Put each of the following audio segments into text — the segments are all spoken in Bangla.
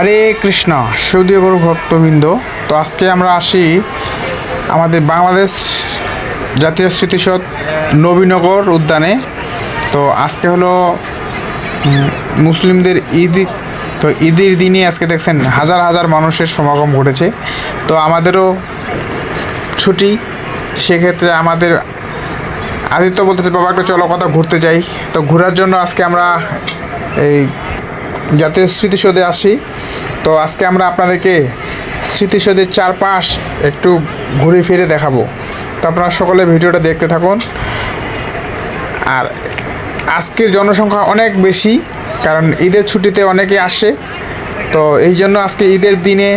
হরে কৃষ্ণ, সুদীয় গুরু ভক্তবৃন্দ। তো আজকে আমরা আসি আমাদের বাংলাদেশ জাতীয় স্মৃতিসৌধ নবীনগর উদ্যানে। তো আজকে হলো মুসলিমদের ঈদ, তো ঈদের দিনে আজকে দেখছেন হাজার হাজার মানুষের সমাগম ঘটেছে। তো আমাদেরও ছুটি, সেক্ষেত্রে আমাদের আদিত্য বলতেছে, বাবা, একটা চলো, কথা ঘুরতে যাই। তো ঘোরার জন্য আজকে আমরা এই জাতীয় স্মৃতিসৌধে আসি। তো আজকে আমরা আপনাদেরকে স্মৃতিসৌধের চারপাশ একটু ঘুরে ফিরে দেখাবো। তো আপনারা সকলে ভিডিওটা দেখতে থাকুন। আর আজকের জনসংখ্যা অনেক বেশি, কারণ ঈদের ছুটিতে অনেকে আসে। তো এই জন্য আজকে ঈদের দিনে,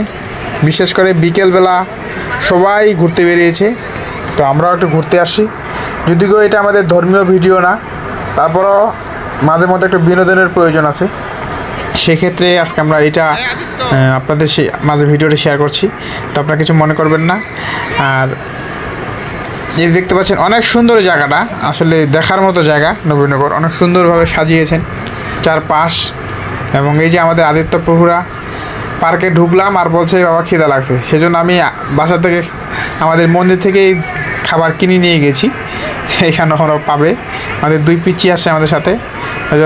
বিশেষ করে বিকেলবেলা সবাই ঘুরতে বেরিয়েছে। তো আমরাও একটু ঘুরতে আসি। যদিও এটা আমাদের ধর্মীয় ভিডিও না, তারপরও মাঝে মধ্যে একটু বিনোদনের প্রয়োজন আছে। সেক্ষেত্রে আজকে আমরা এটা আপনাদের সে মাঝে ভিডিওটা শেয়ার করছি। তো আপনারা কিছু মনে করবেন না। আর এই যে দেখতে পাচ্ছেন অনেক সুন্দর জায়গাটা। আসলে দেখার মতো জায়গা নবীনগর। অনেক সুন্দরভাবে সাজিয়েছেন চারপাশ। এবং এই যে আমাদের আদিত্য প্রভুরা পার্কে ঢুকলাম আর বলছে বাবা খিদা লাগছে। সেজন্য আমি বাসা থেকে আমাদের মন্দির থেকেই খাবার কিনে নিয়ে গেছি। এখানে ওরা পাবে। আমাদের দুই পিচি আসছে আমাদের সাথে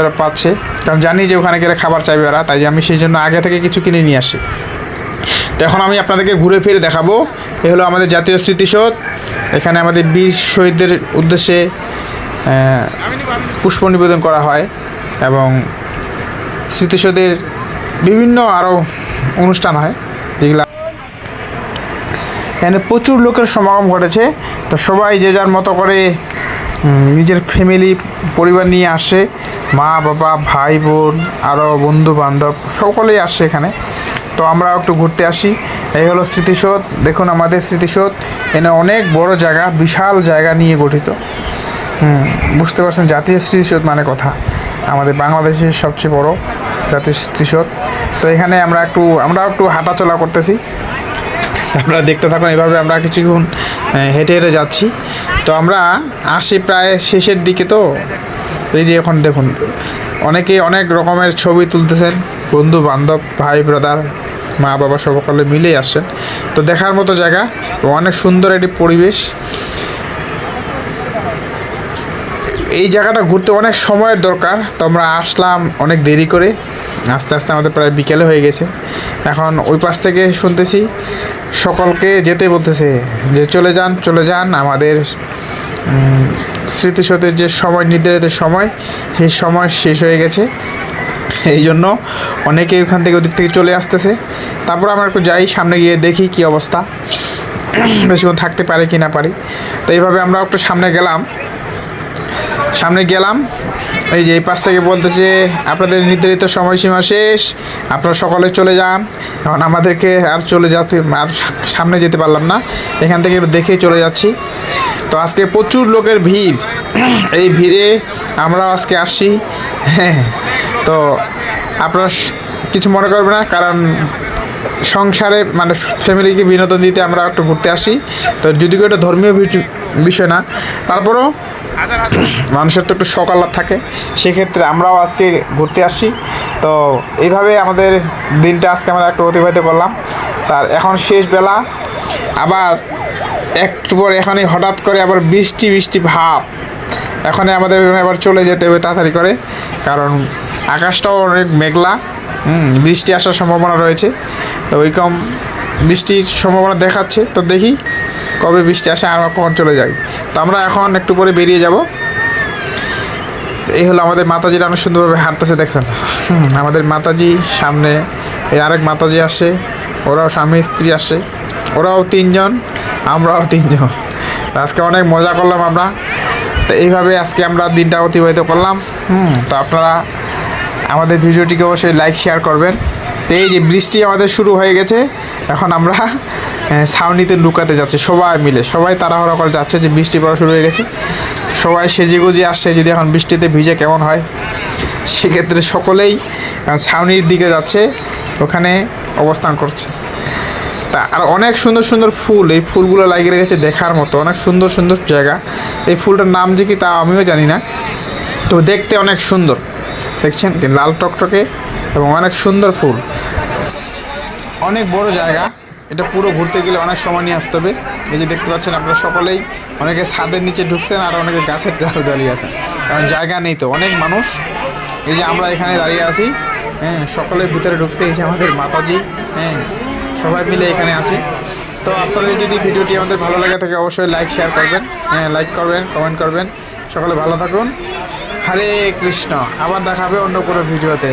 ওরা পাচ্ছে। কারণ জানি যে ওখানে গেলে খাবার চাইবে ওরা, তাই আমি সেই জন্য আগে থেকে কিছু কিনে নিয়ে আসি। তো এখন আমি আপনাদেরকে ঘুরে ফিরে দেখাবো। এ হলো আমাদের জাতীয় স্মৃতিসৌধ। এখানে আমাদের বীর শহীদদের উদ্দেশ্যে পুষ্প নিবেদন করা হয় এবং স্মৃতিসৌধের বিভিন্ন আরও অনুষ্ঠান হয়, যেগুলো এখানে প্রচুর লোকের সমাগম ঘটেছে। তো সবাই যে যার মতো করে নিজের ফ্যামিলি পরিবার নিয়ে আসে। মা, বাবা, ভাই, বোন আরও বন্ধু বান্ধব সকলেই আসে এখানে। তো আমরা একটু ঘুরতে আসি। এই হলো স্মৃতিসৌধ। দেখুন আমাদের স্মৃতিসৌধ। এখানে অনেক বড় জায়গা, বিশাল জায়গা নিয়ে গঠিত। বুঝতে পারছেন, জাতীয় স্মৃতিসৌধ মানে কথা। আমাদের বাংলাদেশের সবচেয়ে বড় জাতীয় স্মৃতিসৌধ। তো এখানে আমরা একটু, আমরাও একটু হাঁটাচলা করতেছি। আপনারা দেখতে থাকুন, এভাবে আমরা কিছুক্ষণ হেঁটে হেঁটে যাচ্ছি। তো আমরা আসি প্রায় শেষের দিকে তো। এই যে এখন দেখুন অনেকে অনেক রকমের ছবি তুলতেছেন। বন্ধু, বান্ধব, ভাই ব্রাদার মা, বাবা সকলে মিলেই আসছেন। তো দেখার মতো জায়গা, অনেক সুন্দর একটি পরিবেশ। এই জায়গাটা ঘুরতে অনেক সময়ের দরকার। তো আমরা আসলাম অনেক দেরি করে। আস্তে আস্তে আমাদের প্রায় বিকেলে হয়ে গেছে। এখন ওই পাশ থেকে শুনতেছি সকলকে যেতে বলতেছে যে চলে যান চলে যান। আমাদের উম, স্মৃতিসৌধের যে সময় নির্ধারিত সময় সেই সময় শেষ হয়ে গেছে। এই জন্য অনেকেই ওখান থেকে ওদিক থেকে চলে আসতেছে। তারপর আমরা একটু যাই সামনে গিয়ে দেখি কি অবস্থা। বেশিক্ষণ থাকতে পারে কি না পারি। তো এইভাবে আমরা একটু সামনে গেলাম। সামনে গেলাম। এই যে এই পাশ থেকে বলতেছে, আপনাদের নির্ধারিত সময়সীমা শেষ, আপনারা সকলে চলে যান। এখন আমাদেরকে আর চলে যাতে আর সামনে যেতে পারলাম না। এখান থেকে একটু দেখেই চলে যাচ্ছি। তো আজকে প্রচুর লোকের ভিড়। এই ভিড়ে আমরাও আজকে আসছি। হ্যাঁ তো আপনারা কিছু মনে করবে না, কারণ সংসারে মানে ফ্যামিলিকে বিনোদন দিতে আমরা একটু ঘুরতে আসি। তো যদিও এটা ধর্মীয় বিষয় না, তারপরও মানুষের তো একটু সকাল থাকে। সেক্ষেত্রে আমরাও আজকে ঘুরতে আসি। তো এইভাবে আমাদের দিনটা আজকে আমরা একটু অতিবাহিত করলাম। তার এখন শেষ বেলা। আবার একটু পর এখানে হঠাৎ করে আবার বৃষ্টি বৃষ্টি ভাব। এখানে আমাদের এবার চলে যেতে হবে তাড়াতাড়ি করে। কারণ আকাশটাও অনেক মেঘলা। হুম, বৃষ্টি আসার সম্ভাবনা রয়েছে। তো ওইরকম বৃষ্টির সম্ভাবনা দেখাচ্ছে। তো দেখি কবে বৃষ্টি আসে আর কখন চলে যাই। তো আমরা এখন একটু পরে বেরিয়ে যাব। এই হলো আমাদের মাতাজিরা অনেক সুন্দরভাবে হাঁটতেছে, দেখছেন? আমাদের মাতাজি সামনে, এই আরেক মাতাজি আসে, ওরাও স্বামী, স্ত্রী আসে। ওরাও তিনজন, আমরাও তিনজন। আজকে অনেক মজা করলাম আমরা। তো এইভাবে আজকে আমরা দিনটা অতিবাহিত করলাম। হুম, তো আপনারা আমাদের ভিডিওটিকে অবশ্যই লাইক শেয়ার করবেন। তো এই যে বৃষ্টি আমাদের শুরু হয়ে গেছে, এখন আমরা ছাউনিতে লুকাতে যাচ্ছে, সবাই মিলে, সবাই তাড়াহুড়া করে যাচ্ছে যে বৃষ্টি পড়া শুরু হয়ে গেছে। সবাই সেজে গুজে আসছে, যদি এখন বৃষ্টিতে ভিজে কেমন হয়? সেক্ষেত্রে সকলেই ছাউনির দিকে যাচ্ছে, ওখানে অবস্থান করছে। তা আর অনেক সুন্দর সুন্দর ফুল, এই ফুলগুলো লাগিয়ে রেখেছে দেখার মতো, অনেক সুন্দর সুন্দর জায়গা। এই ফুলটার নাম যে কি তা আমিও জানি না তো দেখতে অনেক সুন্দর। দেখছেন লাল টকটকে এবং অনেক সুন্দর ফুল। অনেক বড় জায়গা। এটা পুরো ঘুরতে গেলে অনেক সময় নিয়ে আসতে হবে। এই যে দেখতে পাচ্ছেন আপনারা সকলেই, অনেকে ছাদের নিচে ঢুকছেন আর অনেকে গাছের ডাল দাঁড়িয়ে আছেন। কারণ জায়গা নেই তো, অনেক মানুষ। এই যে আমরা এখানে দাঁড়িয়ে আছি হ্যাঁ সকলের ভিতরে ঢুকছে, এই যে আমাদের মাতাজি হ্যাঁ সবাই মিলে এখানে আছি। তো আপনাদের যদি ভিডিওটি আমাদের ভালো লাগে থাকে, অবশ্যই লাইক শেয়ার করবেন হ্যাঁ লাইক করবেন কমেন্ট করবেন। সকলে ভালো থাকুন। হরে কৃষ্ণ, আবার দেখাবে অন্য কোনো ভিডিওতে।